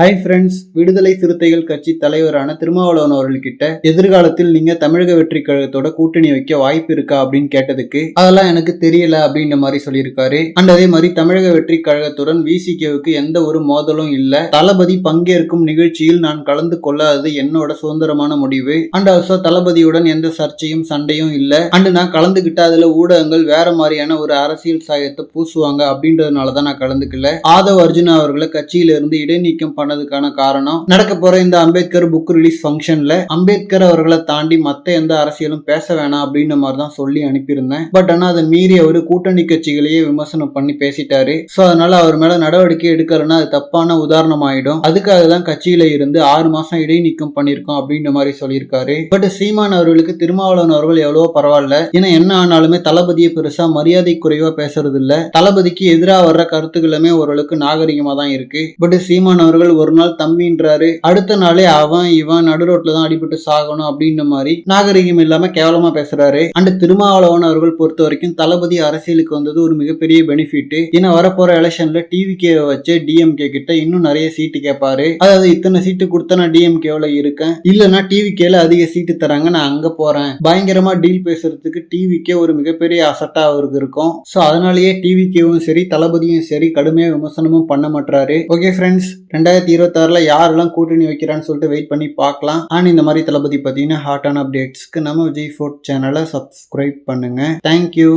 Hi friends விடுதலை சிறுத்தைகள் கட்சி தலைவரான திருமாவளவன் அவர்கள்கிட்ட எதிர்காலத்தில் நீங்க தமிழக வெற்றி கழகத்தோட கூட்டணி வைக்க வாய்ப்பு இருக்கா அப்படின்னு கேட்டதுக்கு அதெல்லாம் எனக்கு தெரியல அப்படின்ற மாதிரி சொல்லியிருக்காரு. அண்ட் அதே மாதிரி தமிழக வெற்றி கழகத்துடன் விசிகேவுக்கு எந்த ஒரு மோதலும் இல்ல. தளபதி பங்கேற்கும் நிகழ்ச்சியில் நான் கலந்து கொள்ளாதது என்னோட சுதந்திரமான முடிவு. அண்ட் ஆல்சோ தளபதியுடன் எந்த சர்ச்சையும் சண்டையும் இல்ல. அண்ட் நான் கலந்துகிட்ட அதுல ஊடகங்கள் வேற மாதிரியான ஒரு அரசியல் சாயத்தை பூசுவாங்க அப்படின்றதுனால தான் நான் கலந்துக்கல. ஆதவ் அர்ஜுனா அவர்களை கட்சியிலிருந்து இடைநீக்கம் பண்ண பண்ணதுக்கான காரணம் நடக்க போற இந்த அம்பேத்கர் புக் ரிலீஸ் ஃபங்க்ஷன்ல அம்பேத்கர் அவர்களை தாண்டி மத்த எந்த அரசியலும் பேச வேணாம் அப்படின்ற மாதிரி தான் சொல்லி அனுப்பியிருந்தேன். பட் ஆனா அதை மீறி அவரு கூட்டணி கட்சிகளையே விமர்சனம் பண்ணி பேசிட்டாரு. சோ அதனால அவர் மேல நடவடிக்கை எடுக்கலன்னா அது தப்பான உதாரணம் ஆயிடும் அதுக்காக தான் கட்சியில இருந்து ஆறு மாசம் இடைநீக்கம் பண்ணிருக்கோம் அப்படின்ற மாதிரி சொல்லியிருக்காரு. பட் சீமான் அவர்களுக்கு திருமாவளவன் அவர்கள் எவ்வளவோ பரவாயில்ல. ஏன்னா என்ன ஆனாலுமே தளபதியை பெருசா மரியாதை குறைவா பேசுறது இல்ல தளபதிக்கு எதிராக வர்ற கருத்துக்களுமே ஓரளவுக்கு நாகரிகமா தான் இருக்கு. பட் சீமான் அவர்கள் ஒரு நாள் தம்பின்றாரு. அடுத்த நாளே அவன் இவன் நடு ரோட்ல தான் அடிபட்டு சாகணும் அப்படின்ற மாதிரி நாகரிகம் இல்லாம கேவலமா பேசுறாரு. அண்ட் திருமாவளவன் அவர்கள் பொறுத்த வரைக்கும் தளபதி அரசியலுக்கு வந்தது ஒரு மிகப்பெரிய பெனிஃபிட் ஏன்னா வரப்போற எலெக்ஷன்ல டிவிகே வச்சு டிஎம்கே கிட்ட இன்னும் நிறைய சீட்டு கேட்பாரு அதாவது இத்தனை சீட்டு கொடுத்தா நான் டிஎம்கேவில் இருக்கேன். இல்லைன்னா டிவிகேல அதிக சீட்டு தராங்க நான் அங்க போறேன். பயங்கரமா டீல் பேசுறதுக்கு டிவிக்கே ஒரு மிகப்பெரிய அசட்டா அவருக்கு இருக்கும். ஸோ அதனாலேயே டிவிகேவும் சரி தளபதியும் சரி கடுமையாக விமர்சனமும் பண்ண மாட்டாரு ஓகே ஃப்ரெண்ட்ஸ் ரெண்டாயிரத்தி இருபத்தாறுல யாரெல்லாம் கூட்டணி வைக்கிறான்னு சொல்லிட்டு வெயிட் பண்ணி பார்க்கலாம். அண்ட் இந்த மாதிரி தளபதி பார்த்தீங்கன்னா ஹாட்டான அப்டேட்ஸ்க்கு நம்ம விஜய் ஃபோர்ட் சேனலை சப்ஸ்கிரைப் பண்ணுங்க. Thank you